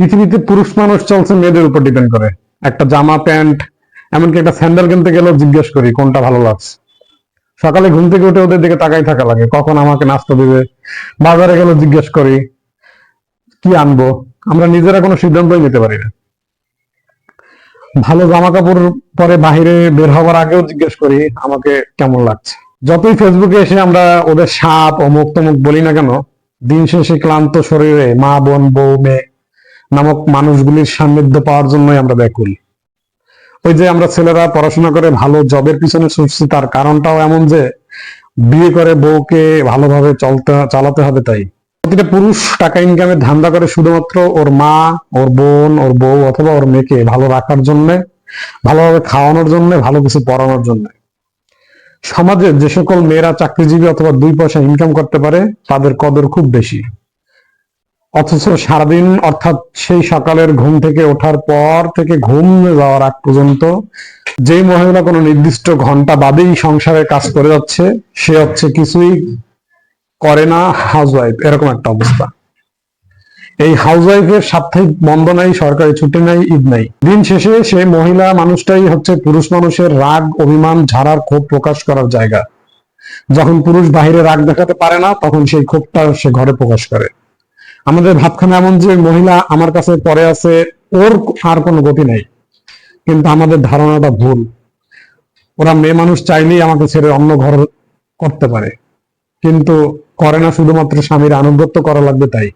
পৃথিবীতে পুরুষ মানুষ চলছে মেয়েদের উপর ডিপেন্ড করে। একটা জামা, প্যান্ট, এমনকি একটা স্যান্ডেল কিনতে গেলেও জিজ্ঞেস করি, কোনটা ভালো লাগছে? সকালে ঘুম থেকে উঠে ওদের দিকে তাকাই থাকা লাগে। কখন আমাকে নাস্তা দিবে? বাজারে গেলে জিজ্ঞেস করি, কি আনব? আমরা নিজেরা কোনো সিদ্ধান্তই নিতে পারি না। ভালো জামা কাপড় পরে বাহিরে বের হওয়ার আগেও জিজ্ঞেস করি, আমাকে কেমন লাগছে? যতই ফেসবুকে এসে আমরা ওদের সাপ অমুক তমুক বলি না কেন, দিন শেষে ক্লান্ত শরীরে মা, বোন, বউ, মেয়ে নামক মানুষগুলির সান্নিধ্য পাওয়ার জন্যই আমরা ব্যাকুল ওই যে আমরা ছেলেরা পড়াশোনা করে ভালো জবের পিছনে ছুটছি, তার কারণটাও এমন যে বিয়ে করে বউকে ভালোভাবে চলতে, চালাতে হবে তাই। প্রতিটা পুরুষ টাকা ইনকামের ধান্দা করে শুধুমাত্র ওর মা, ওর বোন, ওর বউ অথবা ওর মেয়েকে ভালো রাখার জন্য, ভালোভাবে খাওয়ানোর জন্য, ভালো কিছু পড়ানোর জন্য। সমাজে যে সকল মেয়েরা চাকরিজীবী অথবা দুই পয়সা ইনকাম করতে পারে, তাদের কদর খুব বেশি। অথচ সারাদিন, অর্থাৎ সেই সকালের ঘুম থেকে ওঠার পর থেকে ঘুম যাওয়ার আগ পর্যন্ত যেই মহিলা কোনো নির্দিষ্ট ঘণ্টা বাদেই সংসারে কাজ করে যাচ্ছে, সে হচ্ছে কিছুই করে না হাউসওয়াইফ এরকম একটা অবস্থা। এই হাউসওয়াইফের সাপ্তাহিক বন্ধ নাই, সরকারি ছুটি নাই, ঈদ নাই। দিন শেষে সেই মহিলা মানুষটাই হচ্ছে পুরুষ মানুষের রাগ, অভিমান, ঝাড়ার ক্ষোভ প্রকাশ করার জায়গা। যখন পুরুষ বাহিরে রাগ দেখাতে পারে না, তখন সেই ক্ষোভটা সে ঘরে প্রকাশ করে। আমাদের ভাবখানা এমন যে মহিলা আমার কাছে পরে আছে, ওর আর কোনো গতি নাই। কিন্তু আমাদের ধারণাটা ভুল। ওরা মেয়ে মানুষ চাইলেই আমাকে ছেড়ে অন্য ঘর করতে পারে। কিন্তু করে না শুধুমাত্র স্বামীর আনুগত্য করা লাগবে তাই।